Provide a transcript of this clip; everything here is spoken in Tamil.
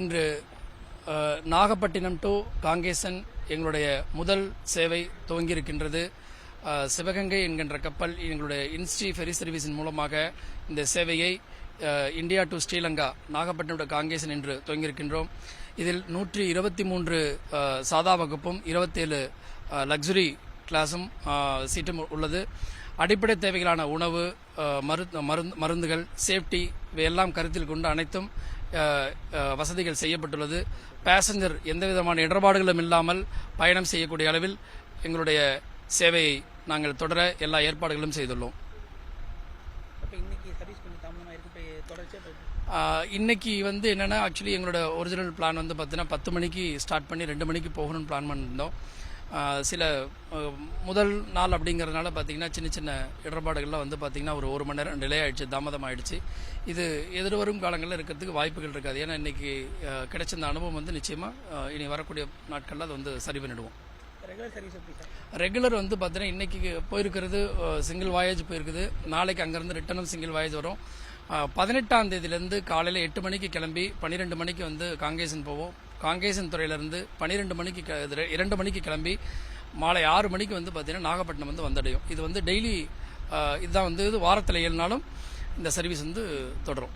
இன்று நாகப்பட்டினம் டு காங்கேசன் எங்களுடைய முதல் சேவை துவங்கியிருக்கின்றது. சிவகங்கை என்கின்ற கப்பல் எங்களுடைய இன்ஸ்டி ஃபெரி சர்வீஸின் மூலமாக இந்த சேவையை India to Sri Lanka Nagapattinam to Kankesan என்று துவங்கியிருக்கின்றோம். இதில் நூற்றி இருபத்தி மூன்று சாதா வகுப்பும் இருபத்தேழு லக்ஸுரி கிளாஸும் சீட்டும் உள்ளது. அடிப்படை தேவைகளான உணவு மருந்து மருந்துகள் சேஃப்டி இவையெல்லாம் கருத்தில் கொண்டு அனைத்தும் வசதிகள் செய்யப்பட்டுள்ளது. பேசஞ்சர் எந்த விதமான இடர்பாடுகளும் இல்லாமல் பயணம் செய்யக்கூடிய அளவில் எங்களுடைய சேவையை நாங்கள் தொடர எல்லா ஏற்பாடுகளும் செய்துள்ளோம். இன்னைக்கு வந்து என்னன்னா ஆக்சுவலி எங்களோட ஒரிஜினல் பிளான் வந்து பார்த்தீங்கன்னா பத்து மணிக்கு ஸ்டார்ட் பண்ணி ரெண்டு மணிக்கு போகணும்னு பிளான் பண்ணியிருந்தோம் சில முதல் நாள் அப்படிங்கறதுனால பார்த்தீங்கன்னா சின்ன சின்ன இடர்பாடுகள்லாம் வந்து பார்த்தீங்கன்னா ஒரு ஒரு மணி நேரம் டிலே ஆயிடுச்சு தாமதம் ஆயிடுச்சு இது எதிர்வரும் காலங்களில் இருக்கிறதுக்கு வாய்ப்புகள் இருக்காது. ஏன்னா இன்னைக்கு ஆஹ் கிடைச்ச இந்த அனுபவம் வந்து நிச்சயமாக இனி வரக்கூடிய நாட்களில் அது வந்து சரி பண்ணிடுவோம். ரெகுலர் வந்து பார்த்தீங்கன்னா இன்னைக்கு போயிருக்கிறது சிங்கிள் வாயேஜ் போயிருக்குது. நாளைக்கு அங்கேருந்து ரிட்டனும் சிங்கிள் வாயேஜ் வரும். பதினெட்டாம் தேதியிலேருந்து காலையில் எட்டு மணிக்கு கிளம்பி பன்னிரெண்டு மணிக்கு வந்து காங்கேசன் போவோம். காங்கேசன் துறையிலேருந்து பன்னிரெண்டு மணிக்கு இது இரண்டு மணிக்கு கிளம்பி மாலை ஆறு மணிக்கு வந்து பார்த்தீங்கன்னா நாகப்பட்டினம் வந்து வந்தடையும். இது வந்து டெய்லி இதுதான் வந்து இது வாரத்தில் ஏழு நாளும் இந்த சர்வீஸ் வந்து தொடரும்.